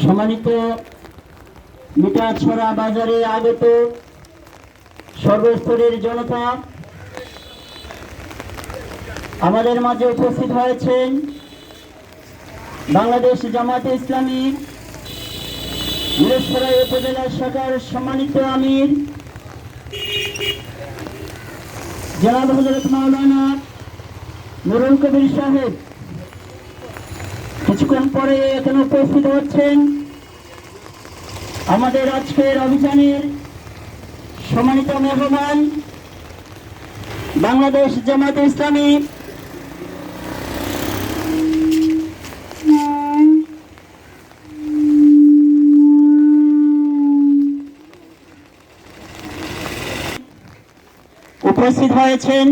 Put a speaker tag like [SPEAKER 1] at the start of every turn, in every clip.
[SPEAKER 1] সম্মানিত মিটাছড়া বাজারে আগত সর্বস্তরের জনতা, আমাদের মাঝে উপস্থিত হয়েছেন বাংলাদেশ জামাতে ইসলামী মিরসরাই উপজেলা শাখার সম্মানিত আমির, জনাব হজরত মাওলানা নুরুল কবির সাহেব। কিছুক্ষণ পরে এখানে উপস্থিত হচ্ছেন আমাদের আজকের অভিযানের সম্মানিত মেহমান বাংলাদেশ জামাত ইসলামী। উপস্থিত হয়েছেন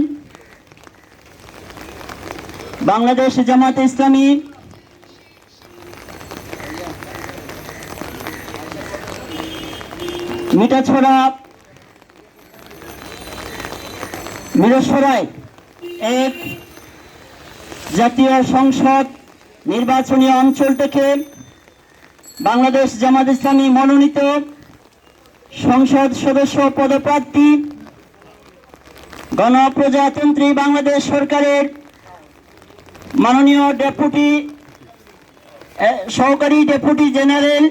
[SPEAKER 1] বাংলাদেশ জামাত ইসলামী। মিটাছড়া মিরসরাই এক জাতীয় সংসদ নির্বাচনী অঞ্চল থেকে বাংলাদেশ জামাত ইসলামী মনোনীত সংসদ সদস্য পদপ্রার্থী, গণপ্রজাতন্ত্রী বাংলাদেশ সরকারের মাননীয় ডেপুটি সহকারী deputy general,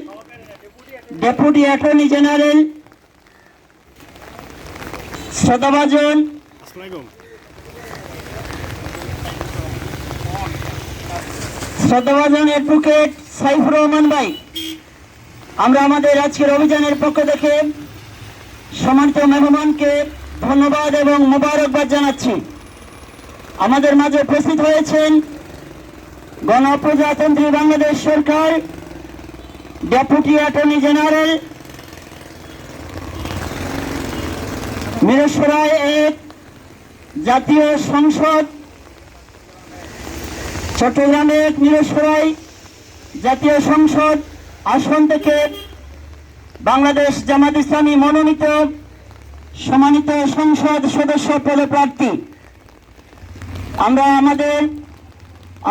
[SPEAKER 1] deputy attorney general শ্রদ্ধাভাজন। শ্রদ্ধাভাজন অ্যাডভোকেট সাইফুর রহমান ভাই আমরা আমাদের আজকের অভিযানের পক্ষ থেকে সম্মানিত মেহমানকে ধন্যবাদ এবং মোবারকবাদ জানাচ্ছি। আমাদের মাঝে উপস্থিত হয়েছেন গণপ্রজাতন্ত্রী বাংলাদেশ সরকার ডেপুটি অ্যাটর্নি জেনারেল মিরসরাই এক জাতীয় সংসদ। চট্টগ্রামে এক মিরসরাই জাতীয় সংসদ। আসন থেকে বাংলাদেশ জামাত ইসলামী মনোনীত, সম্মানিত সংসদ সদস্য পদপ্রার্থী আমরা আমাদের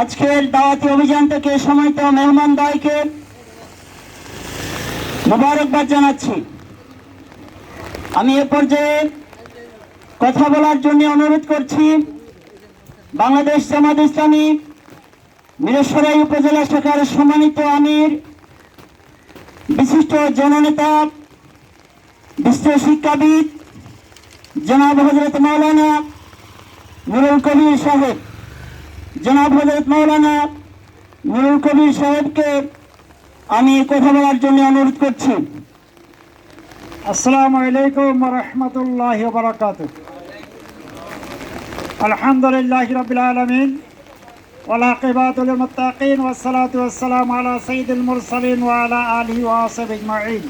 [SPEAKER 1] আজকের দাওয়াতি অভিযান থেকে সম্মানিত মেহমান দয়কে মোবারকবাদ জানাচ্ছি। আমি এ পর্যায়ে কথা বলার জন্য অনুরোধ করছি, বাংলাদেশ জামাত ইসলামী মিরেশ্বরাই উপজেলা শাখার সম্মানিত আমির, বিশিষ্ট জননেতা বিশ্ব শিক্ষাবিদ, জনাব হজরত মৌলানা নুরুল কবির সাহেব। জনাব হজরত মৌলানা নুরুল কবির সাহেবকে আমি কথা বলার জন্য অনুরোধ করছি।
[SPEAKER 2] আসসালামু আলাইকুম রহমতুল্লাহ বরকাত আলহামদুলিল্লাহ রবিল আলমিন। ওলাকিবাতুল মুত্তাকিন ওয়াসসালাতু ওয়াসসালামু আলা সাইয়্যিদুল মুরসালিন ওয়া আলা আলিহি ওয়া আসহাবিহি আজমাইন।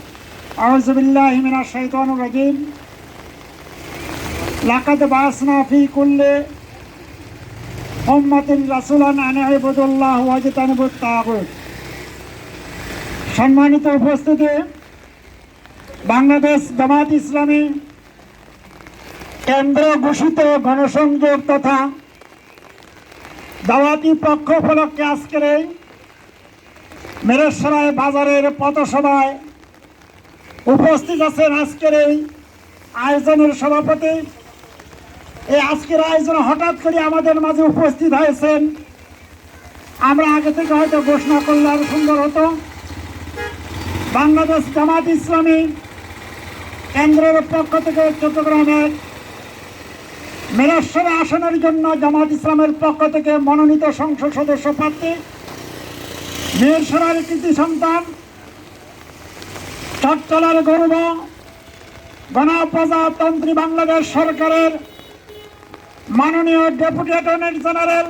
[SPEAKER 2] আউযু বিল্লাহি মিনাশ শাইতানির রাজীম। লাকাদ বাসনা ফি কুল্লি উম্মাতিন রাসূলান আন ইবুদুল্লাহ ওয়া জাতানিবুত তাগুত। সম্মানিত উপস্থিতি, বাংলাদেশ জামাত ইসলামী কেন্দ্র ঘোষিত গণসংযোগ তথা দাওয়াতি পক্ষ উপলক্ষে আজকের এই মেরেশ্বরায় বাজারের পথসভায় উপস্থিত আছেন আজকের এই আয়োজনের সভাপতি। এই আজকের আয়োজন হঠাৎ করে আমাদের মাঝে উপস্থিত হয়েছেন। আমরা আগে থেকে হয়তো ঘোষণা করলে আরও সুন্দর হতো। বাংলাদেশ জামাত ইসলামী কেন্দ্রের পক্ষ থেকে চট্টগ্রামের মেরাশ্বর আসনের জন্য জামাত ইসলামের পক্ষ থেকে মনোনীত সংসদ সদস্য প্রার্থী মেয়েরসরার কৃতি সন্তান চট্টলার গৌরব গণপ্রজাতন্ত্রী বাংলাদেশ সরকারের মাননীয় ডেপুটি অ্যাটর্নি জেনারেল,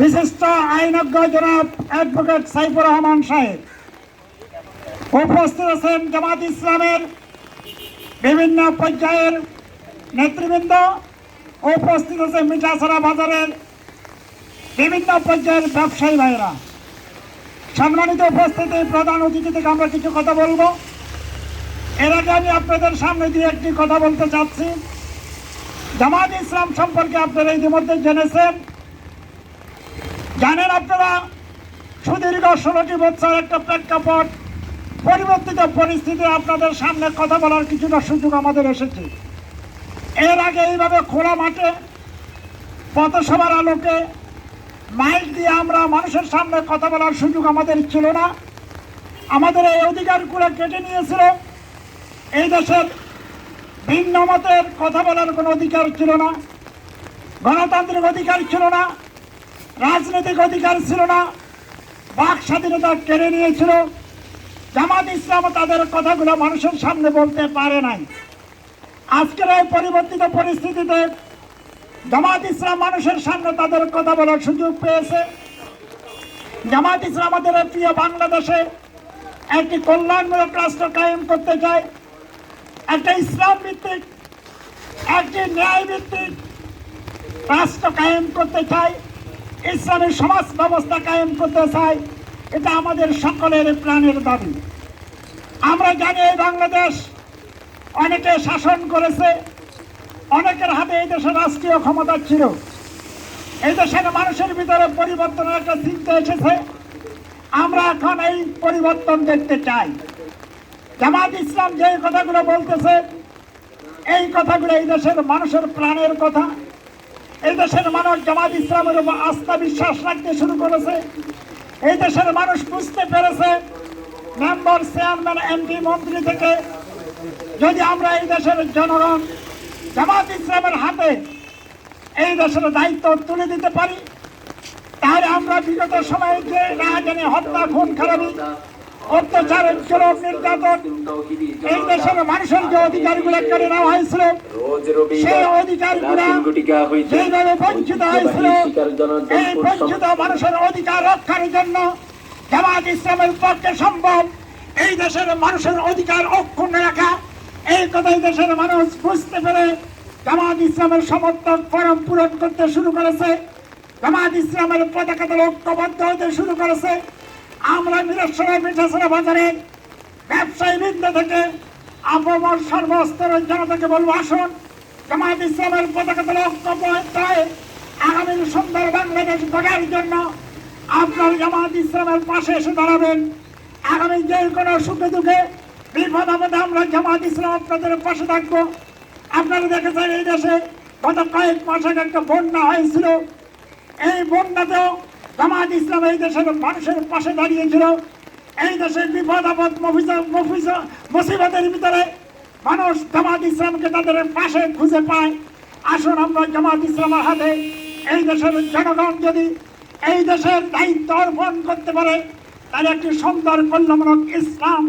[SPEAKER 2] বিশিষ্ট আইনজ্ঞ জনাব অ্যাডভোকেট সাইফুর রহমান সাহেব। উপস্থিত আছেন জামাত ইসলামের বিভিন্ন পর্যায়ের নেতৃবৃন্দ। উপস্থিত আছে মিঠাছড়া বাজারের বিভিন্ন পর্যায়ের ব্যবসায়ী ভাইরা সম্মানিত উপস্থিতি, প্রধান অতিথি থেকে আমরা কিছু কথা বলব। এর আগে আমি আপনাদের সামনে দিয়ে একটি কথা বলতে চাচ্ছি। জামাত ইসলাম সম্পর্কে আপনারা ইতিমধ্যে জেনেছেন। জানেন আপনারা, সুদীর্ঘ ষোলোটি বছর একটা প্রেক্ষাপট পরিবর্তিত পরিস্থিতি আপনাদের সামনে কথা বলার কিছুটা সুযোগ আমাদের এসেছে। এর আগে এইভাবে খোলা মাঠে পথসভার আলোকে মাইক দিয়ে আমরা মানুষের সামনে কথা বলার সুযোগ আমাদের ছিল না। আমাদের এই অধিকারগুলো কেটে নিয়েছিল। এই দেশের ভিন্ন মতের কথা বলার কোনো অধিকার ছিল না। গণতান্ত্রিক অধিকার ছিল না। রাজনৈতিক অধিকার ছিল না। বাক স্বাধীনতা কেড়ে নিয়েছিল। জামাত ইসলাম তাদের কথাগুলো মানুষের সামনে বলতে পারে নাই। আজকের এই পরিবর্তিত পরিস্থিতিতে জামাত ইসলাম মানুষের সামনে তাদের কথা বলার সুযোগ পেয়েছে। জামাত ইসলাম আমাদের প্রিয় বাংলাদেশে একটি কল্যাণমূলক রাষ্ট্র কায়েম করতে চায়। একটা ইসলাম ভিত্তিক, একটি ন্যায় ভিত্তিক রাষ্ট্র কায়েম করতে চাই ইসলামী সমাজ ব্যবস্থা কায়েম করতে চাই এটা আমাদের সকলের প্রাণের দাবি। আমরা জানি এই বাংলাদেশ অনেকে শাসন করেছে, অনেকের হাতে এই দেশের রাষ্ট্রীয় ক্ষমতা ছিল। এই দেশের মানুষের ভিতরে পরিবর্তনের একটা চিন্তা এসেছে। আমরা এখন এই পরিবর্তন দেখতে চাই। জামাত ইসলাম যে কথাগুলো বলতেছে, এই কথাগুলো এই দেশের মানুষের প্রাণের কথা। এই দেশের মানুষ জামাত ইসলামের উপর আস্থা বিশ্বাস রাখতে শুরু করেছে। এই দেশের মানুষ বুঝতে পেরেছে, মেম্বার চেয়ারম্যান, এমপি, মন্ত্রী থেকে যদি আমরা এই দেশের জনগণ জামাত ইসলামের হাতে এই দেশের দায়িত্ব তুলে দিতে পারি তাহলে আমরা বিগত সময়ে যে না জানি হত্যা খুন খারাপি অত্যাচার জুলুম নির্যাতন এই দেশের মানুষের যে অধিকারগুলো কেড়ে নেওয়া হয়েছিল সেই অধিকারগুলো
[SPEAKER 3] গুটিকা হইতে
[SPEAKER 2] যেভাবে বঞ্চিত হয়েছিল এই বঞ্চিত মানুষের অধিকার রক্ষার জন্য জামাত ইসলামের পক্ষে সম্ভব। এই দেশের মানুষের অধিকার অক্ষুণ্ণ রাখা, এই কথাই দেশের মানুষ বুঝতে পেরে জামাত ইসলামের সমর্থক ফরম পূরণ করতে শুরু করেছে। জামাত ইসলামের পতাকা দল ঐক্যবদ্ধ হতে শুরু করেছে। আমরা মিরেশ্বরের মিঠাসরা বাজারে ব্যবসায়ী বৃন্দ থেকে আবহাওয়ার সর্বস্তরের জনতাকে বলব, আসুন, জামাত ইসলামের পতাকা দল ঐক্যবদ্ধ হয়ে আগামী সুন্দর বাংলাদেশ গড়ার জন্য আপনার জামাত ইসলামের পাশে এসে দাঁড়াবেন। আগামী যে কোনো সুখে দুঃখে বিপদ আপদে আমরা জামাত ইসলাম আপনাদের পাশে থাকব। আপনারা দেখেছেন এই দেশে গত কয়েক মাস আগে একটা বন্যা হয়েছিল। এই বন্যাতেও জামাত ইসলাম এই দেশের মানুষের পাশে দাঁড়িয়েছিল। এই দেশের বিপদ আপদ মফিজা, মুসিবতের ভিতরে মানুষ জামাত ইসলামকে তাদের পাশে খুঁজে পায়। আসুন আমরা জামাত ইসলামের হাতে এই দেশের জনগণ যদি এই দেশের দায়িত্ব অর্পণ করতে পারে তাহলে একটি সুন্দর কল্যাণমূলক ইসলাম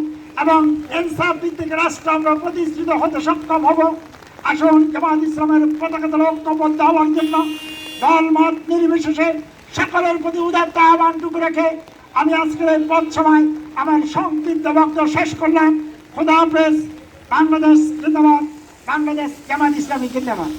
[SPEAKER 2] এবং ইনসাফ ভিত্তিক রাষ্ট্র আমরা প্রতিষ্ঠিত হতে সক্ষম হব। আসুন জামাত ইসলামের পতাকা দল ঐক্যবদ্ধ হওয়ার জন্য দল মত নির্বিশেষে সকলের প্রতি উদারতা আহ্বানটুকু রেখে আমি আজকের এই পথ সময় আমার সংক্ষিপ্ত বক্তব্য শেষ করলাম। খুদা হাফেজ। বাংলাদেশ জিন্দাবাদ। বাংলাদেশ জামাত ইসলামী জিন্দাবাদ।